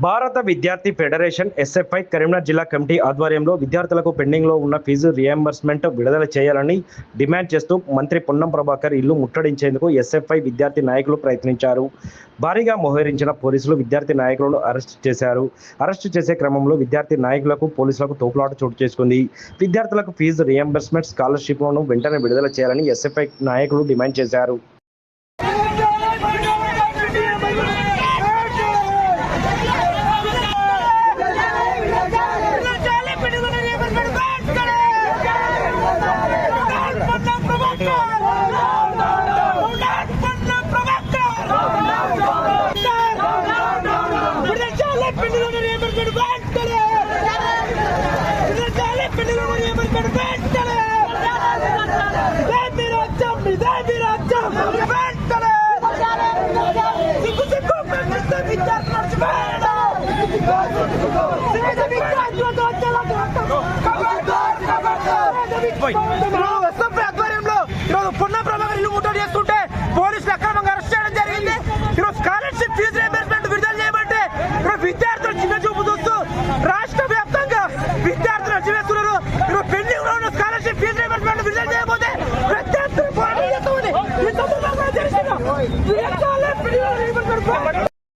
భారత విద్యార్థి federation SFI Karimnagar జిల్లా కమిటీ ఆధ్వర్యంలో విద్యార్థులకు పెండింగ్లో ఉన్న ఫీజు రియంబర్స్మెంట్ విడుదల చేయాలని డిమాండ్ చేస్తూ మంత్రి పొన్నం ప్రభాకర్ ఇల్లు ముట్టడించేందుకు ఎస్ఎఫ్ఐ విద్యార్థి నాయకులు ప్రయత్నించారు. భారీగా మోహరించిన పోలీసులు విద్యార్థి నాయకులను అరెస్ట్ చేశారు. అరెస్టు చేసే క్రమంలో విద్యార్థి నాయకులకు పోలీసులకు తోపులాట చోటు చేసుకుంది. విద్యార్థులకు ఫీజు రియంబర్స్మెంట్ స్కాలర్షిప్లను వెంటనే విడుదల చేయాలని ఎస్ఎఫ్ఐ నాయకులు డిమాండ్ చేశారు. ఈరోజు ఈరోజు పున్న ప్రభాకర్ ఇల్లు ముట్టడి స్కాలర్షిప్ ఫీజు రీబర్స్మెంట్ విడుదల చేయకపోతే ప్రత్యేక పోరాటం చేస్తామని